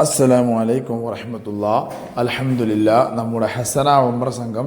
അസ്സലാമു അലൈക്കും വറഹമത്തുള്ള അൽഹംദുലില്ലാ നമ്മുടെ ഹസന ഉംറ സംഘം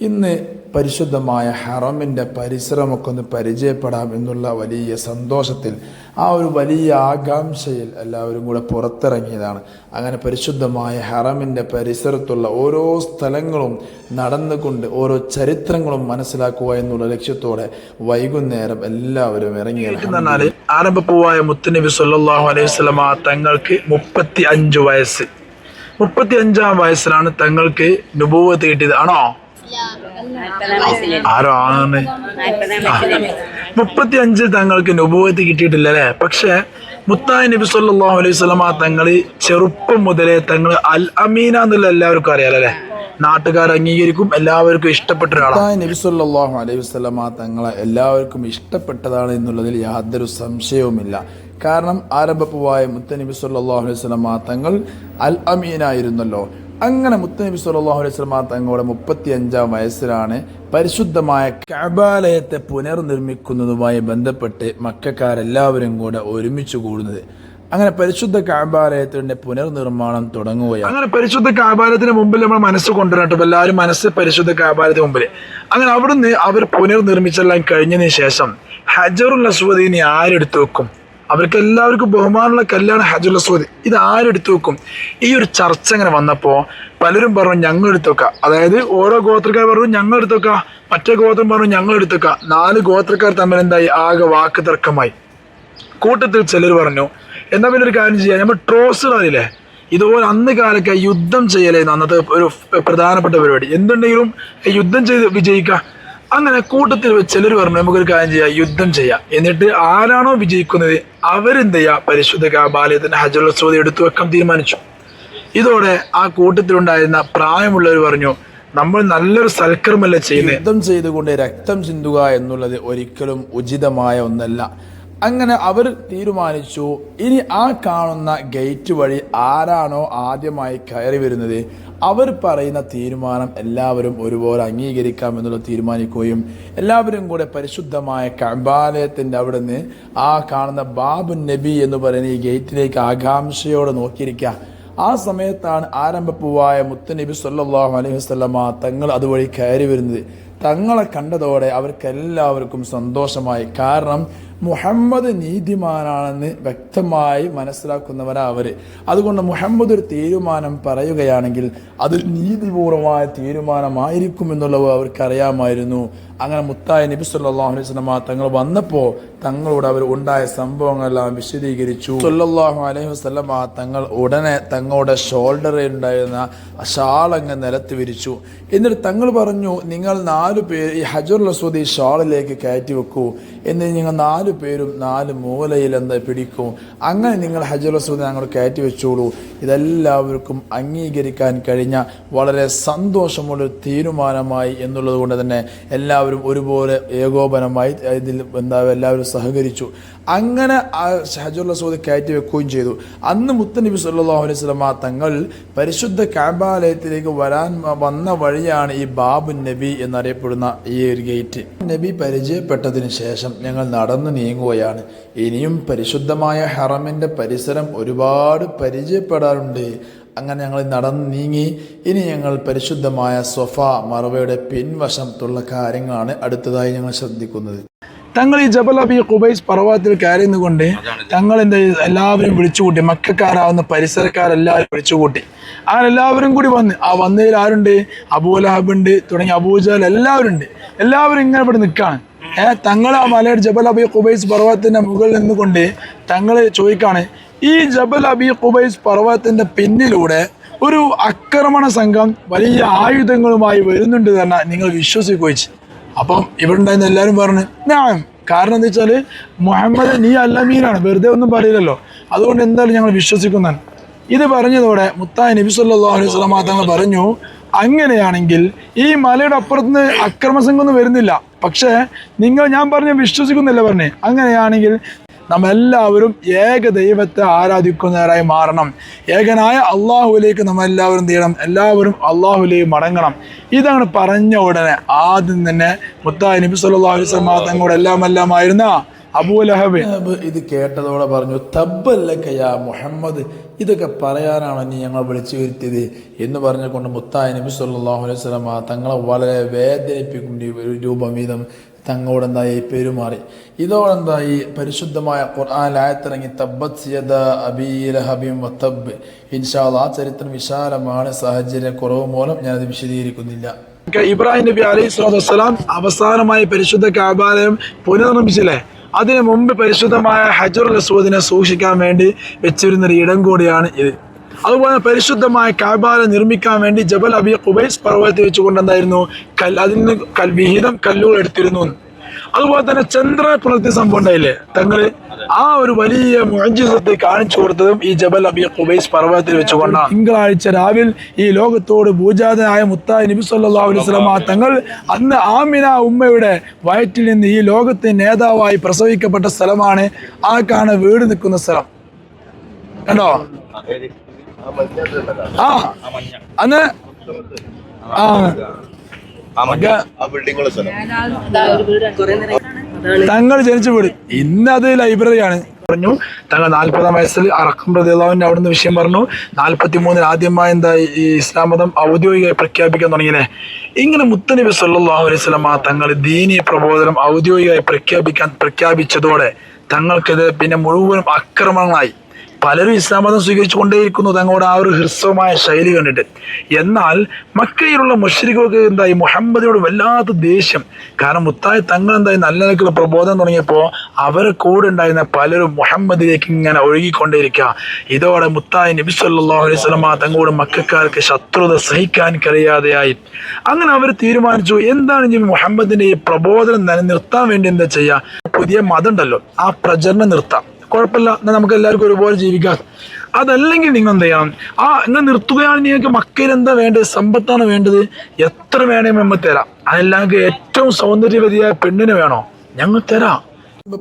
ഇന്ന് പരിശുദ്ധമായ ഹറമിന്റെ പരിസരമൊക്കെ ഒന്ന് പരിചയപ്പെടാം എന്നുള്ള വലിയ സന്തോഷത്തിൽ ആ ഒരു വലിയ ആകാംക്ഷയിൽ എല്ലാവരും കൂടെ പുറത്തിറങ്ങിയതാണ്. അങ്ങനെ പരിശുദ്ധമായ ഹറമിന്റെ പരിസരത്തുള്ള ഓരോ സ്ഥലങ്ങളും നടന്നുകൊണ്ട് ഓരോ ചരിത്രങ്ങളും മനസ്സിലാക്കുക എന്നുള്ള ലക്ഷ്യത്തോടെ വൈകുന്നേരം എല്ലാവരും ഇറങ്ങി. പറഞ്ഞാൽ ആരംഭപ്പൂവായ മുത്തുനബി സല്ലാഹു അലൈഹി വസല്ലമ തങ്ങൾക്ക് മുപ്പത്തി അഞ്ച് വയസ്സ്. മുപ്പത്തി അഞ്ചാം വയസ്സിലാണ് തങ്ങൾക്ക് നുപൂവത്ത് കിട്ടിയത്. ആണോ? ആരോ ആണ് മുപ്പത്തി അഞ്ചിൽ തങ്ങൾക്ക് നുപൂവത്ത് കിട്ടിയിട്ടില്ല അല്ലേ പക്ഷെ മുത്തായ നബി സല്ലല്ലാഹു അലൈഹി വസല്ലമ തങ്ങൾ ചെറുപ്പം മുതലേ തങ്ങൾ അൽ അമീന എന്നുള്ള എല്ലാവർക്കും അറിയാലോ അല്ലേ നാട്ടുകാർ അംഗീകരിക്കും എല്ലാവർക്കും ഇഷ്ടപ്പെട്ട ഒരാളാണ്. നബി സല്ലല്ലാഹു അലൈഹി വസല്ലമ തങ്ങളെ എല്ലാവർക്കും ഇഷ്ടപ്പെട്ടതാണ് എന്നുള്ളതിൽ യാതൊരു സംശയവുമില്ല. കാരണം ആരംഭപ്പുവായ മുത്തനബി സല്ലല്ലാഹു അലൈഹി വസല്ലമ തങ്ങൾ അൽ അമീനായിരുന്നല്ലോ അങ്ങനെ മുത്തനബി സല്ലാഹു അലൈഹി വസല്ലമ തങ്ങളുടെ മുപ്പത്തി അഞ്ചാം വയസ്സിലാണ് പരിശുദ്ധമായ കബാലയത്തെ പുനർനിർമ്മിക്കുന്നതുമായി ബന്ധപ്പെട്ട് മക്കാരെല്ലാവരും കൂടെ ഒരുമിച്ച് കൂടുന്നത്. അങ്ങനെ പരിശുദ്ധ കാബാലയത്തിന്റെ പുനർനിർമ്മാണം തുടങ്ങുകയാണ്. അങ്ങനെ പരിശുദ്ധ കാബാലയത്തിന് മുമ്പിൽ നമ്മൾ മനസ്സ് കൊണ്ടുവരട്ടെ എല്ലാവരും മനസ്സ് പരിശുദ്ധ കാബാലയത്തിന് മുമ്പിൽ അങ്ങനെ അവിടുന്ന് അവർ പുനർനിർമ്മിച്ചെല്ലാം കഴിഞ്ഞതിന് ശേഷം ഹജറുൽ അസ്വദീനെ ആരെടുത്തു വെക്കും? അവർക്ക് എല്ലാവർക്കും ബഹുമാനമുള്ള കല്യാണം ഹജുൽ അസ്വദ് ഇത് ആരെടുത്തു വെക്കും? ഈ ഒരു ചർച്ച ഇങ്ങനെ വന്നപ്പോൾ പലരും പറഞ്ഞു ഞങ്ങൾ എടുത്തു വെക്കുക അതായത് ഓരോ ഗോത്രക്കാർ പറഞ്ഞു ഞങ്ങൾ എടുത്തു വെക്കുക മറ്റേ ഗോത്രം പറഞ്ഞു ഞങ്ങൾ എടുത്തു വെക്കുക നാല് ഗോത്രക്കാർ തമ്മിൽ എന്തായി ആകെ വാക്ക് തർക്കമായി. കൂട്ടത്തിൽ ചിലർ പറഞ്ഞു എന്നാൽ പിന്നെ ഒരു കാര്യം ചെയ്യാം. നമ്മൾ അറിയില്ലേ? ഇതുപോലെ അന്ന് കാലൊക്കെ യുദ്ധം ചെയ്യലായിരുന്നു അന്നത്തെ ഒരു പ്രധാനപ്പെട്ട പരിപാടി. എന്തുണ്ടെങ്കിലും യുദ്ധം ചെയ്ത് വിജയിക്കുക അങ്ങനെ കൂട്ടത്തിൽ ചിലർ പറഞ്ഞു നമുക്കൊരു കാര്യം ചെയ്യാം യുദ്ധം ചെയ്യാം. എന്നിട്ട് ആരാണോ വിജയിക്കുന്നത് അവരെന്ത് ചെയ്യുക പരിശുദ്ധ കാബാലയത്തിന്റെ ഹജറുൽ സ്രോതി എടുത്തു വെക്കാൻ തീരുമാനിച്ചു. ഇതോടെ ആ കൂട്ടത്തിലുണ്ടായിരുന്ന പ്രായമുള്ളവർ പറഞ്ഞു നമ്മൾ നല്ലൊരു സൽക്കർമ്മല്ല ചെയ്യുന്നത് യുദ്ധം ചെയ്തുകൊണ്ട് രക്തം ചിന്തുക എന്നുള്ളത് ഒരിക്കലും ഉചിതമായ ഒന്നല്ല. അങ്ങനെ അവർ തീരുമാനിച്ചു. ഇനി ആ കാണുന്ന ഗേറ്റ് വഴി ആരാണോ ആദ്യമായി കയറി വരുന്നത് അവർ പറയുന്ന തീരുമാനം എല്ലാവരും ഒരുപോലെ അംഗീകരിക്കാം എന്നുള്ളത് തീരുമാനിക്കുകയും എല്ലാവരും കൂടെ പരിശുദ്ധമായ കമ്പാലയത്തിന്റെ അവിടെ നിന്ന് ആ കാണുന്ന ബാബു നബി എന്ന് പറയുന്ന ഈ ഗേറ്റിലേക്ക് ആകാംക്ഷയോടെ നോക്കിയിരിക്കുക. ആ സമയത്താണ് ആരംഭപ്പൂവായ മുത്തനബി സല്ലാഹു അലൈഹി വസല്ലമ തങ്ങൾ അതുവഴി കയറി വരുന്നത്. തങ്ങളെ കണ്ടതോടെ അവർക്കെല്ലാവർക്കും സന്തോഷമായി. കാരണം മുഹമ്മദ് നീതിമാനാണെന്ന് വ്യക്തമായി മനസ്സിലാക്കുന്നവരാ അവർ അതുകൊണ്ട് മുഹമ്മദ് ഒരു തീരുമാനം പറയുകയാണെങ്കിൽ അത് നീതിപൂർവമായ തീരുമാനമായിരിക്കും എന്നുള്ളത് അവർക്കറിയാമായിരുന്നു. അങ്ങനെ മുത്തായ നബി സല്ലല്ലാഹു അലൈഹി വസല്ലമ തങ്ങൾ വന്നപ്പോൾ തങ്ങളോട് അവർ ഉണ്ടായ സംഭവങ്ങളെല്ലാം വിശദീകരിച്ചു. സല്ലല്ലാഹു അലൈഹി വസല്ലമ തങ്ങൾ ഉടനെ തങ്ങളുടെ ഷോൾഡറിൽ ഉണ്ടായിരുന്ന ഷാളങ്ങ് നിലത്ത് വിരിച്ചു. എന്നിട്ട് തങ്ങൾ പറഞ്ഞു നിങ്ങൾ നാലു പേര് ഈ ലസൂദ് ഈ ഷാളിലേക്ക് കയറ്റി വെക്കൂ. എന്നിട്ട് നിങ്ങൾ നാലു പേരും നാല് മൂലയിൽ എന്താ പിടിക്കും. അങ്ങനെ നിങ്ങൾ ഹജർ ലസൂദ് ഞങ്ങൾ കയറ്റി വെച്ചോളൂ. ഇതെല്ലാവർക്കും അംഗീകരിക്കാൻ കഴിഞ്ഞ വളരെ സന്തോഷമുള്ള തീരുമാനമായി എന്നുള്ളത് കൊണ്ട് തന്നെ എല്ലാവരും ഒരുപോലെ ഏകോപനമായി ഇതിൽ എന്താ എല്ലാവരും സഹകരിച്ചു. അങ്ങനെ ഷഹജുൽ അസ്വദ് കയറ്റി വെക്കുകയും ചെയ്തു. അന്ന് മുത്തനബി സല്ലാ അലൈഹി വസല്ലമ തങ്ങൾ പരിശുദ്ധ കാബാലയത്തിലേക്ക് വരാൻ വന്ന വഴിയാണ് ഈ ബാബു നബി എന്നറിയപ്പെടുന്ന ഈ ഒരു ഗേറ്റ്. നബി പരിചയപ്പെട്ടതിന് ശേഷം ഞങ്ങൾ നടന്നു നീങ്ങുകയാണ്. ഇനിയും പരിശുദ്ധമായ ഹറമിന്റെ പരിസരം ഒരുപാട് പരിചയപ്പെടാറുണ്ട്. അങ്ങനെ ഞങ്ങൾ നടന്ന് നീങ്ങി. ഇനി ഞങ്ങൾ പരിശുദ്ധമായ സൊഫ മറവയുടെ പിൻവശത്തുള്ള കാര്യങ്ങളാണ് അടുത്തതായി ഞങ്ങൾ ശ്രദ്ധിക്കുന്നത്. തങ്ങൾ ഈ ജബൽ അബി ഖുബൈസ് പർവതത്തിൽ കയറിയുന്നുകൊണ്ട് തങ്ങൾ എന്താ? എല്ലാവരും വിളിച്ചുകൂട്ടി. മക്കാരാവുന്ന പരിസരക്കാരെല്ലാവരും വിളിച്ചുകൂട്ടി. അങ്ങനെ എല്ലാവരും കൂടി വന്ന്. ആ വന്നതിൽ ആരുണ്ട്? അബൂലഹബ് ഉണ്ട് തുടങ്ങി അബൂജൽ എല്ലാവരും ഉണ്ട്. എല്ലാവരും ഇങ്ങനെ ഇവിടെ നിൽക്കാണ്. ഏഹ് തങ്ങൾ ആ മലയുടെ ജബൽ അബി ഖുബൈസ് പർവതത്തിന്റെ മുകളിൽ നിന്നുകൊണ്ട് തങ്ങൾ ചോദിക്കാണ് ഈ ജബൽ അബി ഖുബൈസ് പർവതത്തിന്റെ പിന്നിലൂടെ ഒരു ആക്രമണ സംഘം വലിയ ആയുധങ്ങളുമായി വരുന്നുണ്ട് തന്നെ നിങ്ങൾ വിശ്വസിക്കുകയും അപ്പം ഇവിടെ ഉണ്ടായിരുന്ന എല്ലാവരും പറഞ്ഞു ഞാൻ കാരണം എന്താ വെച്ചാൽ മുഹമ്മദ് നീ അല്ലമീനാണ് വെറുതെ ഒന്നും പറയില്ലല്ലോ. അതുകൊണ്ട് എന്തായാലും ഞങ്ങൾ വിശ്വസിക്കുന്നതാണ്. ഇത് പറഞ്ഞതോടെ മുത്തായ നബി സല്ലല്ലാഹു അലൈഹി വസല്ലം തങ്ങൾ പറഞ്ഞു അങ്ങനെയാണെങ്കിൽ ഈ മലയുടെ അപ്പുറത്തുനിന്ന് അക്രമസംഘമൊന്നും വരുന്നില്ല. പക്ഷേ നിങ്ങൾ ഞാൻ പറഞ്ഞ വിശ്വസിക്കുന്നില്ല പറഞ്ഞേ. അങ്ങനെയാണെങ്കിൽ നമ്മെല്ലാവരും ഏക ദൈവത്തെ ആരാധിക്കുന്നവരായി മാറണം. ഏകനായ അള്ളാഹുലേക്ക് നമ്മളെല്ലാവരും തീരണം എല്ലാവരും അള്ളാഹുലേക്ക് മടങ്ങണം. ഇതാണ് പറഞ്ഞ ഉടനെ ആദ്യം തന്നെ മുത്തായി നബി അലൈഹി വസല്ലം തങ്ങളുടെ എല്ലാം എല്ലാമായിരുന്ന അബൂലഹബ് അബ് ഇത് കേട്ടതോടെ പറഞ്ഞു തബ്ബല്ലക്കയാ മുഹമ്മദ്. ഇതൊക്കെ പറയാനാണ് നീ ഞങ്ങൾ വിളിച്ചു വരുത്തിയത് എന്ന് പറഞ്ഞുകൊണ്ട് മുത്തായ നബി സല്ലല്ലാഹു അലൈഹി വസല്ലം തങ്ങളെ വളരെ വേദനിപ്പിക്കുന്ന രൂപം വീതം തങ്ങളോട് എന്തായി പെരുമാറി. ഇതോടെന്തായി? പരിശുദ്ധമായ ഖുർആൻ ആയത്തിറങ്ങി തബ്ബത് സിയദ അബീ ഹബീം വത്തബ് ഇൻഷാ ആ ചരിത്രം വിശാലമാണ്. സാഹചര്യ കുറവ് മൂലം ഞാനത് വിശദീകരിക്കുന്നില്ല. ഇബ്രാഹിം നബി അലൈഹി സ്വലാത്തു വസ്സലാം അവസാനമായി പരിശുദ്ധ കാബാലയം പുനർനിർമ്മിച്ചില്ലേ? അതിനു മുമ്പ് പരിശുദ്ധമായ ഹജറുൽ അസ്വദിനെ സൂക്ഷിക്കാൻ വേണ്ടി വെച്ചിരുന്നൊരു ഇടം കൂടിയാണ് ഇത്. അതുപോലെ പരിശുദ്ധമായ കാബാല നിർമ്മിക്കാൻ വേണ്ടി ജബൽ അബി ഖുബൈസ് പർവതത്തിൽ വെച്ചുകൊണ്ട് എന്തായിരുന്നു അതിൽ നിന്ന് കൽ വിഹിതം കല്ലുകൾ എടുത്തിരുന്നു. അതുപോലെ തന്നെ ചന്ദ്ര പുലർത്തി സംഭവം ഉണ്ടായില്ലേ? തങ്ങൾ ആ ഒരു വലിയ മുഴജിസത്തെ കാണിച്ചു കൊടുത്തതും ഈ ജബൽ അബി ഖുബൈസ് പർവതത്തിൽ വെച്ചുകൊണ്ടാണ്. തിങ്കളാഴ്ച രാവിൽ ഈ ലോകത്തോട് പൂജാതനായ മുത്തായി നബി അലൈഹി വസല്ലം തങ്ങൾ അന്ന് ആമിന ഉമ്മയുടെ വയറ്റിൽ നിന്ന് ഈ ലോകത്തെ നേതാവായി പ്രസവിക്കപ്പെട്ട സ്ഥലമാണ്. ആ കാണ വീട് നിൽക്കുന്ന സ്ഥലം? കണ്ടോ? ആ. അന്ന് ആ. തങ്ങൾ ജനിച്ച വീട്. ഇന്ന് അത് ലൈബ്രറിയാണ്. പറഞ്ഞു തങ്ങൾ നാൽപ്പതാം വയസ്സിൽ അറക്കം പ്രതിള്ളാവിന്റെ അവിടുന്ന് വിഷയം പറഞ്ഞു. നാൽപ്പത്തി മൂന്നിൽ ആദ്യമായി എന്താ ഈ ഇസ്ലാം മതം ഔദ്യോഗികമായി പ്രഖ്യാപിക്കാൻ തുടങ്ങിയേ ഇങ്ങനെ മുത്തനബി സല്ലല്ലാഹു അലൈഹി വസല്ലമ തങ്ങൾ ദീനീയ പ്രബോധനം ഔദ്യോഗികമായി പ്രഖ്യാപിക്കാൻ പ്രഖ്യാപിച്ചതോടെ തങ്ങൾക്കെതിരെ പിന്നെ മുഴുവനും ആക്രമണങ്ങളായി പലരും ഇസ്ലാം മതം സ്വീകരിച്ചു കൊണ്ടേയിരിക്കുന്നു തങ്ങളുടെ ആ ഒരു ഹ്രസ്വമായ ശൈലി കണ്ടിട്ട്. എന്നാൽ മക്കയിലുള്ള മുഷരികൾക്ക് എന്തായി? മുഹമ്മദിനോട് വല്ലാത്ത ദേഷ്യം. കാരണം മുത്തായ തങ്ങൾ എന്തായി? നല്ല നിലക്കുള്ള പ്രബോധനം തുടങ്ങിയപ്പോൾ അവരെ കൂടെ ഉണ്ടായിരുന്ന പലരും മുഹമ്മദിലേക്ക് ഇങ്ങനെ ഒഴുകിക്കൊണ്ടേയിരിക്കുക. ഇതോടെ മുത്തായ നബി സല്ലല്ലാഹു അലൈഹി വസല്ലമ തങ്ങളോട് മക്കാർക്ക് ശത്രുത സഹിക്കാൻ കഴിയാതെയായി. അങ്ങനെ അവർ തീരുമാനിച്ചു എന്താണ് ഇനി മുഹമ്മദിന്റെ ഈ പ്രബോധനം നിലനിർത്താൻ വേണ്ടി എന്താ ചെയ്യുക? പുതിയ മതം ഉണ്ടല്ലോ ആ പ്രചരണം നിർത്താം. കുഴപ്പമില്ല. എന്നാൽ നമുക്ക് എല്ലാവർക്കും ഒരുപോലെ ജീവിക്കാം. അതല്ലെങ്കിൽ നിങ്ങൾ എന്ത് ചെയ്യണം? ആ നിങ്ങൾ നിർത്തുകയാണ് നിങ്ങൾക്ക് മക്കയിൽ എന്താ വേണ്ടത്? സമ്പത്താണ് വേണ്ടത്. എത്ര വേണേ നമ്മൾ തരാം. അതല്ലെങ്കിൽ ഏറ്റവും സൗന്ദര്യവതിയായ പെണ്ണിന് വേണോ? ഞങ്ങൾ തരാം.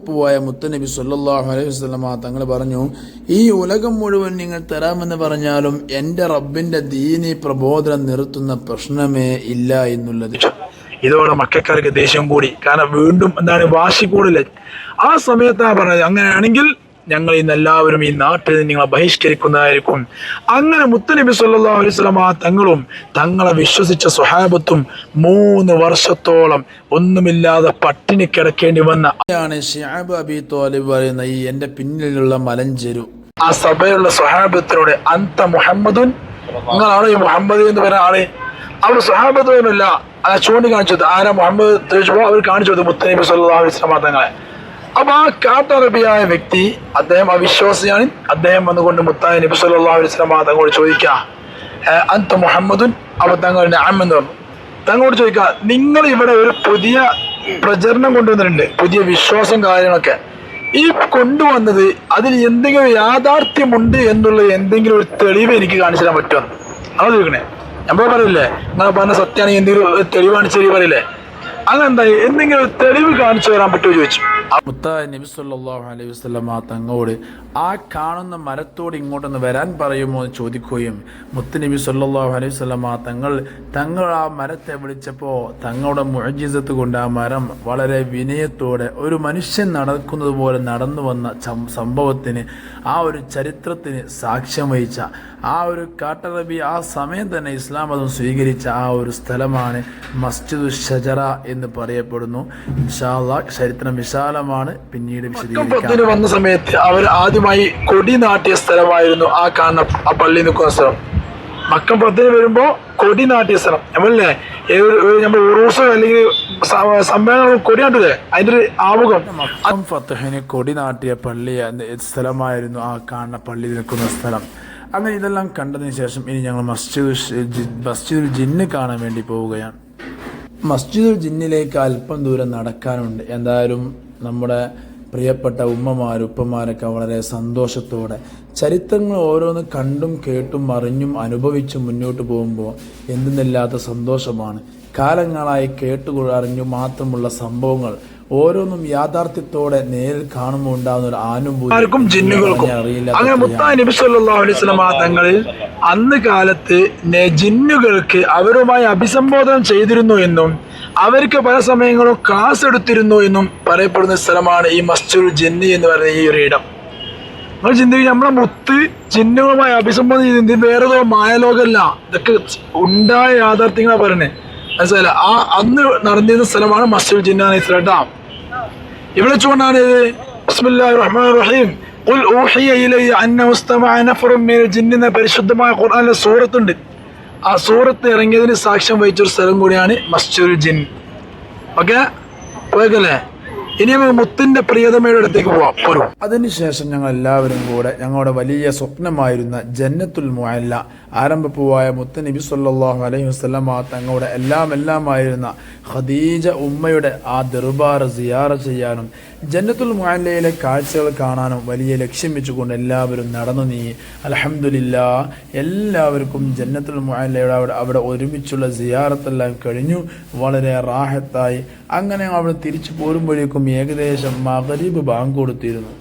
പോയ മുത്തനബി സല്ലല്ലാഹു അലൈഹി വസല്ലമ തങ്ങൾ പറഞ്ഞു ഈ ഉലകം മുഴുവൻ നിങ്ങൾ തരാമെന്ന് പറഞ്ഞാലും എന്റെ റബ്ബിന്റെ ദീനി പ്രബോധനം നിർത്തുന്ന പ്രശ്നമേ ഇല്ല എന്നുള്ളത്. ഇതോടെ മക്കാർക്ക് ദേഷ്യം കൂടി. കാരണം വീണ്ടും എന്താണ് വാശി കൂടില്ല ആ സമയത്താണ് പറഞ്ഞത് അങ്ങനെയാണെങ്കിൽ ഞങ്ങൾ ഇന്ന് എല്ലാവരും ഈ നാട്ടിൽ നിന്ന് നിങ്ങളെ ബഹിഷ്കരിക്കുന്നതായിരിക്കും. അങ്ങനെ മുത്തനബി സല്ലാ അലൈഹി വസല്ലമ തങ്ങളും തങ്ങളെ വിശ്വസിച്ച സ്വഹാബത്തും മൂന്ന് വർഷത്തോളം ഒന്നുമില്ലാതെ പട്ടിണി കിടക്കേണ്ടി വന്ന ആണ് ഷിയാബ് അബി തോലിബ് പറയുന്ന ഈ എന്റെ പിന്നിലുള്ള മലഞ്ചെരു. ആ സഭയുള്ള സ്വഹാബത്തിനോട് അന്ത മുഹമ്മദുൻ? നിങ്ങളാണ് ഈ മുഹമ്മദ് എന്ന് പറയുന്ന ആൾ. അവർ സ്വഹാബത്തൊന്നുമില്ല ആ ചൂണ്ടിക്കാണിച്ചത്. ആരാ മുഹമ്മദ്? അവർ കാണിച്ചത് മുത്തനബി സല്ലാ അലൈഹി വസല്ലമ തങ്ങളെ. അപ്പൊ ആ കാട്ടറബിയായ വ്യക്തി അദ്ദേഹം അവിശ്വാസിയാണ്. അദ്ദേഹം വന്നുകൊണ്ട് മുത്തായ നബി സല്ലല്ലാഹു അലൈഹി വസല്ലമ തങ്ങളോട് ചോദിക്കുക അന്ത് മുഹമ്മദുൻ? അപ്പൊ തങ്ങൾ എന്ന് പറഞ്ഞു. തങ്ങളോട് ചോദിക്കുക നിങ്ങൾ ഇവിടെ ഒരു പുതിയ പ്രചരണം കൊണ്ടുവന്നിട്ടുണ്ട് പുതിയ വിശ്വാസം കാര്യങ്ങളൊക്കെ. ഈ കൊണ്ടുവന്നത് അതിൽ എന്തെങ്കിലും യാഥാർത്ഥ്യമുണ്ട് എന്നുള്ള എന്തെങ്കിലും ഒരു തെളിവ് എനിക്ക് കാണിച്ചു തരാൻ പറ്റുമോ? അത് ചോദിക്കണേ. നമ്മൾ പറയില്ലേ നിങ്ങൾ പറഞ്ഞ സത്യമാണെങ്കിൽ എന്തെങ്കിലും തെളിവാണ് തരുക പറയില്ലേ? അങ്ങനെന്തായി എന്തെങ്കിലും ഒരു തെളിവ് കാണിച്ചു തരാൻ പറ്റുമോ ചോദിച്ചു. മുത്തായ നബി സല്ലല്ലാഹു അലൈഹി ആ കാണുന്ന മരത്തോട് ഇങ്ങോട്ടൊന്ന് വരാൻ പറയുമോ എന്ന് ചോദിക്കുകയും മുത്ത് നബി സല്ലാഹു അലൈഹി വസല്ലമ തങ്ങൾ തങ്ങൾ ആ മരത്തെ വിളിച്ചപ്പോൾ തങ്ങളുടെ മുഴജീസത്ത് കൊണ്ട് ആ മരം വളരെ വിനയത്തോടെ ഒരു മനുഷ്യൻ നടക്കുന്നത് പോലെ നടന്നു വന്ന സംഭവത്തിന് ആ ഒരു ചരിത്രത്തിന് സാക്ഷ്യം വഹിച്ച ആ ഒരു കാട്ടറബി ആ സമയം തന്നെ ഇസ്ലാം മതം സ്വീകരിച്ച ആ ഒരു സ്ഥലമാണ് മസ്ജിദ് ഷജറ എന്ന് പറയപ്പെടുന്നു. ചരിത്രം വിശാലമാണ്. പിന്നീട് വിശദീകരിക്കാം. പത്തിന് വന്ന സമയത്ത് അവർ ആദ്യമായി കൊടി നാട്ടിയ സ്ഥലമായിരുന്നു ആ കാണുന്ന ആ പള്ളി നിൽക്കുന്ന സ്ഥലം. മക്കം പത്തിന് വരുമ്പോ കൊടി നാട്ടിയ സ്ഥലം. നമ്മളല്ലേ? നമ്മൾ ഉറൂസോ അല്ലെങ്കിൽ സമ്മേളനം കൊടി നാട്ടില്ലേ? അതിന്റെ ഒരു ആമുഖം. മക്കം ഫത്തഹിന് കൊടി നാട്ടിയ പള്ളി സ്ഥലമായിരുന്നു ആ കാണുന്ന പള്ളി നിൽക്കുന്ന സ്ഥലം. അങ്ങനെ ഇതെല്ലാം കണ്ടതിന് ശേഷം ഇനി ഞങ്ങൾ മസ്ജിദ് മസ്ജിദുൽ ജിന്ന് കാണാൻ വേണ്ടി പോവുകയാണ്. മസ്ജിദുൽ ജിന്നിലേക്ക് അല്പം ദൂരം നടക്കാനുണ്ട്. എന്തായാലും നമ്മുടെ പ്രിയപ്പെട്ട ഉമ്മമാർ ഉപ്പമാരൊക്കെ വളരെ സന്തോഷത്തോടെ ചരിത്രങ്ങൾ ഓരോന്ന് കണ്ടും കേട്ടും അറിഞ്ഞും അനുഭവിച്ചും മുന്നോട്ട് പോകുമ്പോൾ എന്തെന്നില്ലാത്ത സന്തോഷമാണ്. കാലങ്ങളായി കേട്ടു അറിഞ്ഞു മാത്രമുള്ള സംഭവങ്ങൾ ഓരോന്നും യാഥാർത്ഥ്യത്തോടെ നേരിൽ കാണുമ്പോൾ ഉണ്ടാകുന്ന ഒരു ആനുഭൂതി ആർക്കും ജിന്നുകൾക്കും. അങ്ങനെ മുത്താൻ നബി സല്ലല്ലാഹു അലൈഹി വസല്ലമ തങ്ങളിൽ അന്ന് കാലത്ത് ജിന്നുകൾക്ക് അവരുമായി അഭിസംബോധന ചെയ്തിരുന്നു എന്നും അവർക്ക് പല സമയങ്ങളും ക്ലാസ് എടുത്തിരുന്നു എന്നും പറയപ്പെടുന്ന സ്ഥലമാണ് ഈ മസ്ജിദുൽ ജിന്നി എന്ന് പറയുന്ന ഈ ഒരു ഇടം. നമ്മൾ ചിന്തിക്കുക നമ്മളെ മുത്ത് ചിഹ്നങ്ങളുമായി അഭിസംബോധന ചെയ്ത് വേറെതോ വേറെ ഏതോ മായലോകമല്ല. ഇതൊക്കെ ഉണ്ടായ യാഥാർത്ഥ്യങ്ങളാണ് പറയണേ മനസ്സിലായില്ല. ആ അന്ന് നടന്നിരുന്ന സ്ഥലമാണ് മസ്ജിദ് ജിന്നാൻ ഡാം. ഇവിടെ ചൂണ്ടാണ് ഇത് റഹീം ഖുൽ ഊഹിയ മിനൽ പരിശുദ്ധമായ ഖുർആനിലെ സൂറത്തുണ്ട്. ആ സൂറത്ത് ഇറങ്ങിയതിന് സാക്ഷ്യം വഹിച്ചൊരു സ്ഥലം കൂടിയാണ് മസ്ജിദുൽ ജിൻ. ഓക്കെ? പോയക്കല്ലേ? ഇനി നമുക്ക് മുത്തിന്റെ പ്രിയതമയുടെ അടുത്തേക്ക് പോവാം. പോരും. അതിനുശേഷം ഞങ്ങൾ എല്ലാവരും കൂടെ ഞങ്ങളുടെ വലിയ സ്വപ്നമായിരുന്ന ജന്നത്തുൽ മുഅല്ല ആരംഭപ്പൂവായ മുത്ത നബി സല്ലാഹു അലൈഹി വസല്ലമ തങ്ങളുടെ എല്ലാം എല്ലാമായിരുന്ന ഖദീജ ഉമ്മയുടെ ആ ദർബാർ സിയാറ ചെയ്യാനും ജന്നത്തുൽ മുഅല്ലയിലെ കാഴ്ചകൾ കാണാനും വലിയ ലക്ഷ്യം വെച്ചുകൊണ്ട് എല്ലാവരും നടന്നു നീ അൽഹംദുലില്ലാ എല്ലാവർക്കും ജന്നത്തുൽ മുഅല്ലയുടെ അവിടെ അവിടെ ഒരുമിച്ചുള്ള സിയാറത്തെല്ലാം കഴിഞ്ഞു. വളരെ റാഹത്തായി. അങ്ങനെ അവിടെ തിരിച്ചു പോരുമ്പോഴേക്കും ഏകദേശം മകരീബ് ബാങ്ക് കൊടുത്തിരുന്നു.